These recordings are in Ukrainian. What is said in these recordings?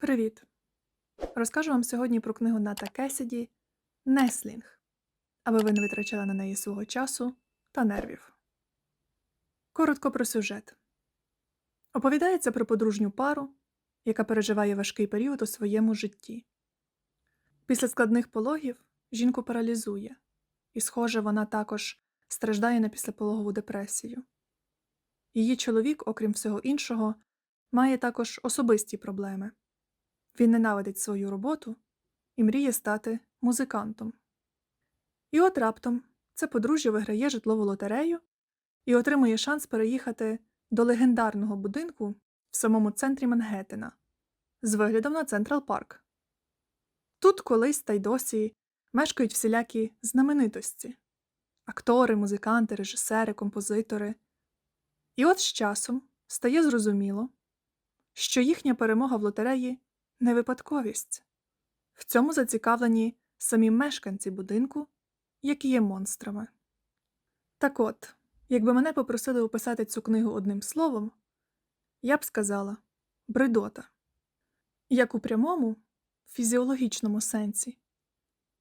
Привіт! Розкажу вам сьогодні про книгу Ната Кесіді Неслінг, аби ви не витрачали на неї свого часу та нервів. Коротко про сюжет. Оповідається про подружню пару, яка переживає важкий період у своєму житті. Після складних пологів жінку паралізує, і, схоже, вона також страждає на післяпологову депресію. Її чоловік, окрім всього іншого, має також особисті проблеми. Він ненавидить свою роботу і мріє стати музикантом. І от раптом це подружжя виграє житлову лотерею і отримує шанс переїхати до легендарного будинку в самому центрі Мангеттена з виглядом на Централ Парк. Тут колись та й досі мешкають всілякі знаменитості актори, музиканти, режисери, композитори. І от з часом стає зрозуміло, що їхня перемога в лотереї не випадковість. В цьому зацікавлені самі мешканці будинку, які є монстрами. Так от, якби мене попросили описати цю книгу одним словом, я б сказала бредота. Як у прямому, фізіологічному сенсі,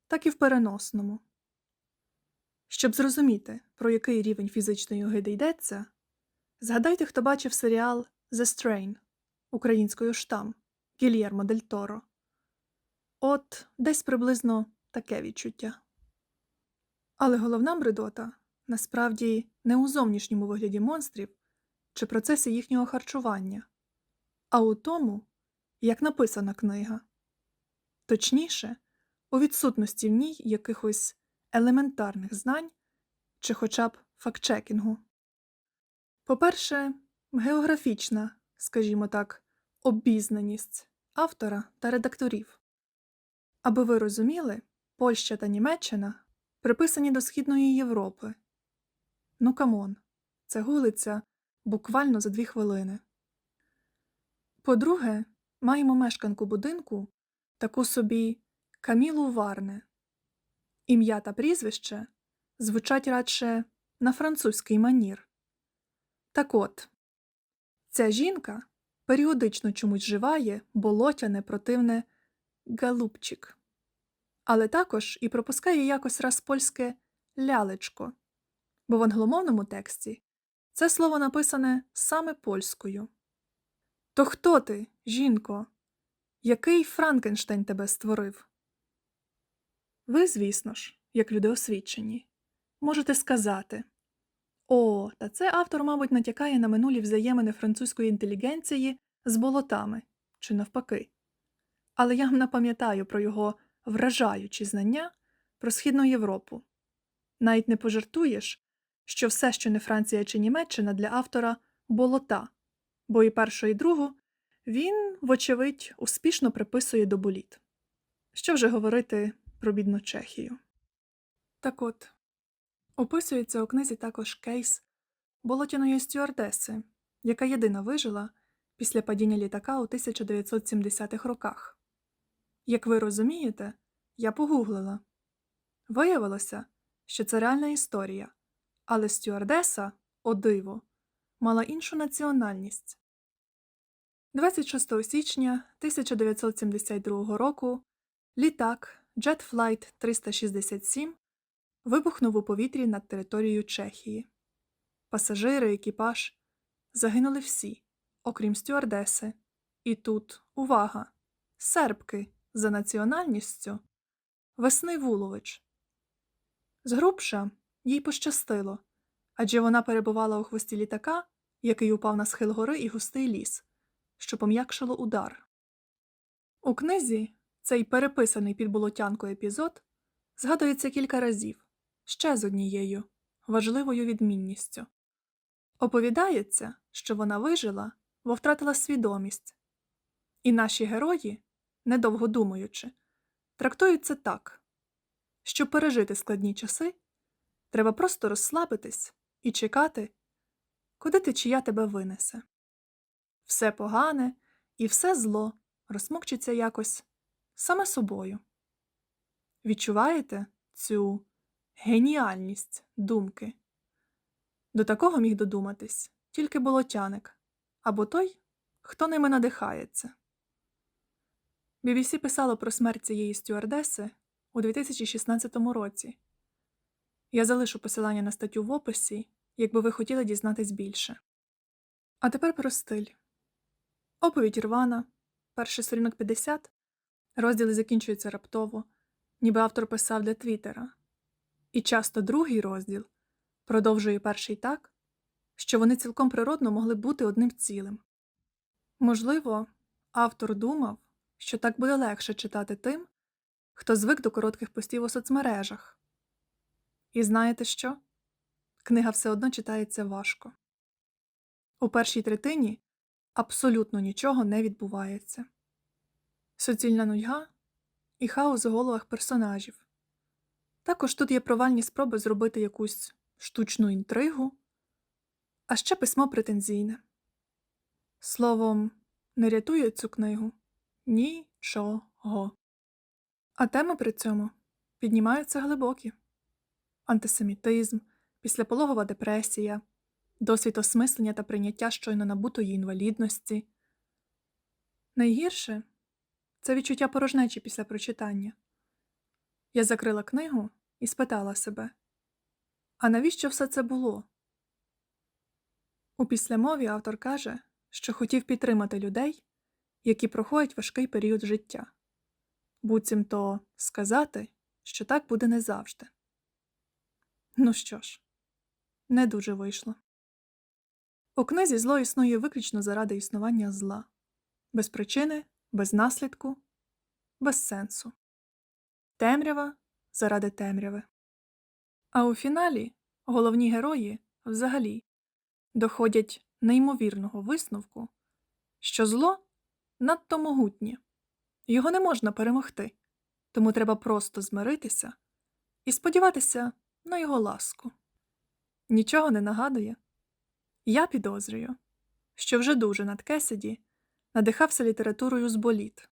так і в переносному. Щоб зрозуміти, про який рівень фізичної огиди йдеться, згадайте, хто бачив серіал The Strain українською штам Гільєрмо Дель Торо. От десь приблизно таке відчуття. Але головна бредота насправді не у зовнішньому вигляді монстрів чи процесі їхнього харчування, а у тому, як написана книга. Точніше, у відсутності в ній якихось елементарних знань чи хоча б фактчекінгу. По-перше, географічна, скажімо так, обізнаність автора та редакторів. Аби ви розуміли, Польща та Німеччина приписані до Східної Європи. Ну камон, це гулиться буквально за дві хвилини. По-друге, маємо мешканку будинку таку собі Камілу Варне. Ім'я та прізвище звучать радше на французький манір. Так от, ця жінка періодично чомусь живає болотяне противне галупчик, але також і пропускає якось раз польське лялечко, бо в англомовному тексті це слово написане саме польською. То хто ти, жінко? Який Франкенштейн тебе створив? Ви, звісно ж, як люди освічені, можете сказати О, та це автор, мабуть, натякає на минулі взаємини французької інтелігенції з болотами чи навпаки. Але я не пам'ятаю про його вражаючі знання про Східну Європу. Навіть не пожартуєш, що все, що не Франція чи Німеччина для автора болота, бо і першу, і другу він, вочевидь, успішно приписує до боліт. Що вже говорити про бідну Чехію. Так от, описується у книзі також кейс болотяної стюардеси, яка єдина вижила після падіння літака у 1970-х роках. Як ви розумієте, я погуглила. Виявилося, що це реальна історія, але стюардеса, о диво, мала іншу національність. 26 січня 1972 року літак Jet Flight 367 вибухнув у повітрі над територією Чехії. Пасажири, екіпаж загинули всі, окрім стюардеси. І тут увага! Сербки за національністю Весни Вулович. Згрубша їй пощастило, адже вона перебувала у хвості літака, який упав на схил гори і густий ліс, що пом'якшило удар. У книзі цей переписаний під болотянку епізод згадується кілька разів ще з однією важливою відмінністю. Оповідається, що вона вижила, бо втратила свідомість, і наші герої, недовго думаючи, трактують це так щоб пережити складні часи, треба просто розслабитись і чекати, куди течія тебе винесе. Все погане і все зло розмокчиться якось саме собою. Відчуваєте цю геніальність думки? До такого міг додуматись тільки болотяник або той, хто ними надихається. BBC писало про смерть цієї стюардеси у 2016 році. Я залишу посилання на статтю в описі, якби ви хотіли дізнатись більше. А тепер про стиль. Оповідь рвана, перший сторінок 50, розділи закінчуються раптово, ніби автор писав для Твіттера. І часто другий розділ продовжує перший так, що вони цілком природно могли бути одним цілим. Можливо, автор думав, що так буде легше читати тим, хто звик до коротких постів у соцмережах. І знаєте що? Книга все одно читається важко. У першій третині абсолютно нічого не відбувається. Суцільна нудьга і хаос у головах персонажів. Також тут є провальні спроби зробити якусь штучну інтригу, а ще письмо претензійне. Словом, не рятує цю книгу нічого. А теми при цьому піднімаються глибокі: антисемітизм, післяпологова депресія, досвід осмислення та прийняття щойно набутої інвалідності. Найгірше це відчуття порожнечі після прочитання. Я закрила книгу і спитала себе а навіщо все це було? У післямові автор каже, що хотів підтримати людей, які проходять важкий період життя, буцімто сказати, що так буде не завжди. Ну що ж, не дуже вийшло. У книзі зло існує виключно заради існування зла, без причини, без наслідку, без сенсу, темрява заради темряви. А у фіналі головні герої взагалі доходять неймовірного висновку, що зло надто могутнє, його не можна перемогти, тому треба просто змиритися і сподіватися на його ласку. Нічого не нагадує. Я підозрюю, що вже дуже над Кесіді надихався літературою з боліт,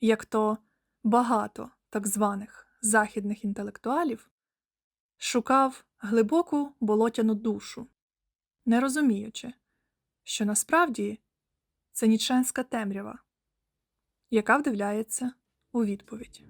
як то багато так званих західних інтелектуалів шукав глибоку болотяну душу, не розуміючи, що насправді це ніченська темрява, яка вдивляється у відповідь.